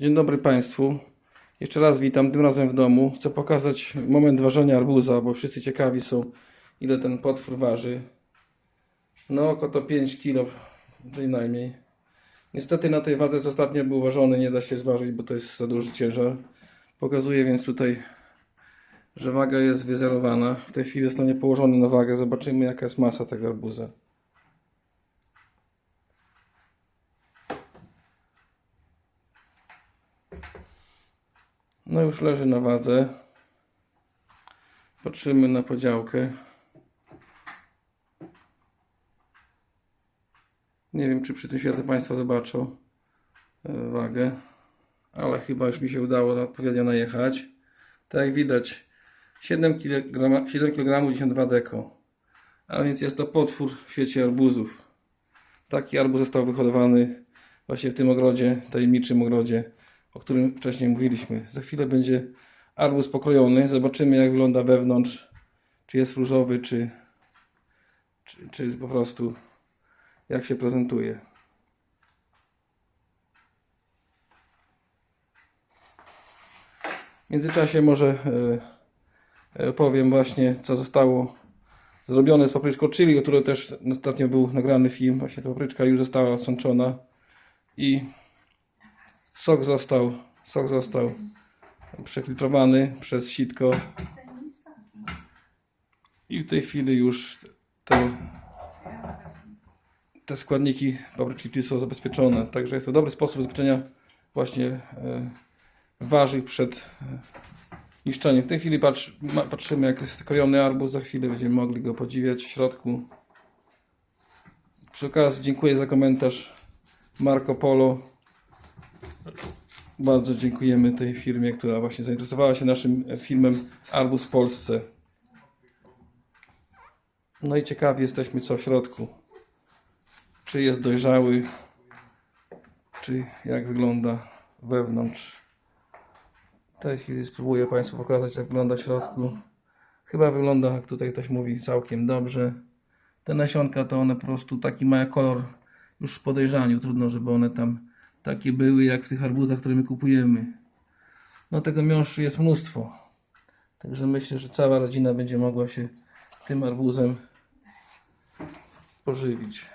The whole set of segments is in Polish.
Dzień dobry Państwu. Jeszcze raz witam, tym razem w domu. Chcę pokazać moment ważenia arbuza, bo wszyscy ciekawi są, ile ten potwór waży. No, około to 5 kg przynajmniej. Niestety na tej wadze, co ostatnio był ważony, nie da się zważyć, bo to jest za duży ciężar. Pokazuję więc tutaj, że waga jest wyzerowana. W tej chwili zostanie położony na wagę. Zobaczymy, jaka jest masa tego arbuza. No już leży na wadze. Patrzymy na podziałkę. Nie wiem, czy przy tym świetle Państwo zobaczą e, wagę, ale chyba już mi się udało odpowiednio najechać. Tak jak widać, 7 kg, 7 kg 92 deko. A więc jest to potwór w świecie arbuzów. Taki arbuz został wyhodowany właśnie w tym ogrodzie, tajemniczym ogrodzie, o którym wcześniej mówiliśmy. Za chwilę będzie arbuz pokrojony. Zobaczymy, jak wygląda wewnątrz. Czy jest różowy, czy, czy, czy po prostu jak się prezentuje. W międzyczasie może e, e, powiem właśnie, co zostało zrobione z papryczką chili, o której też ostatnio był nagrany film. Właśnie ta papryczka już została odsączona i sok został, sok został przefiltrowany przez sitko i w tej chwili już te, te składniki papryczki chili są zabezpieczone. Także jest to dobry sposób zabezpieczenia właśnie e, warzyw przed e, niszczeniem. W tej chwili patrz, patrzymy jak jest krojony arbuz. Za chwilę będziemy mogli go podziwiać w środku. Przy okazji dziękuję za komentarz Marco Polo. Bardzo dziękujemy tej firmie, która właśnie zainteresowała się naszym filmem Arbuz w Polsce. No i ciekawi jesteśmy co w środku. Czy jest dojrzały, czy jak wygląda wewnątrz. W tej chwili spróbuję Państwu pokazać jak wygląda w środku. Chyba wygląda, jak tutaj ktoś mówi, całkiem dobrze. Te nasionka to one po prostu taki mają kolor już po dojrzaniu. Trudno, żeby one tam takie były jak w tych arbuzach, które my kupujemy. No tego miąższu jest mnóstwo. Także myślę, że cała rodzina będzie mogła się tym arbuzem pożywić.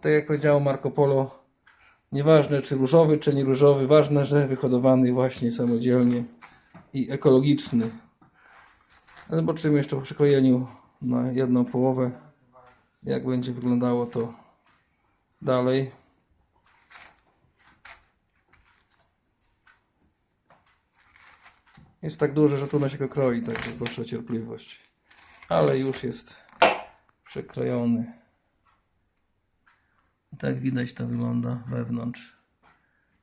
Tak jak powiedziało Marco Polo, nieważne czy różowy, czy nie różowy, ważne, że wyhodowany właśnie samodzielnie i ekologiczny. Zobaczymy jeszcze po przyklejeniu na jedną połowę, jak będzie wyglądało to dalej. Jest tak duży, że trudno się go kroi, także proszę o cierpliwość. Ale już jest przekrojony. I tak widać to wygląda wewnątrz.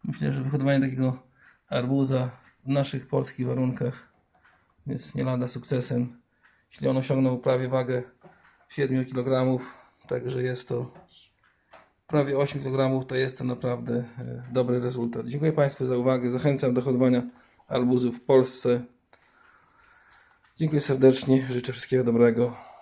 Myślę, że wyhodowanie takiego arbuza w naszych polskich warunkach jest nie lada sukcesem. Jeśli on osiągnął prawie wagę 7 kg, także jest to prawie 8 kg, to jest to naprawdę e, dobry rezultat. Dziękuję Państwu za uwagę. Zachęcam do hodowania arbuzów w Polsce. Dziękuję serdecznie. Życzę wszystkiego dobrego.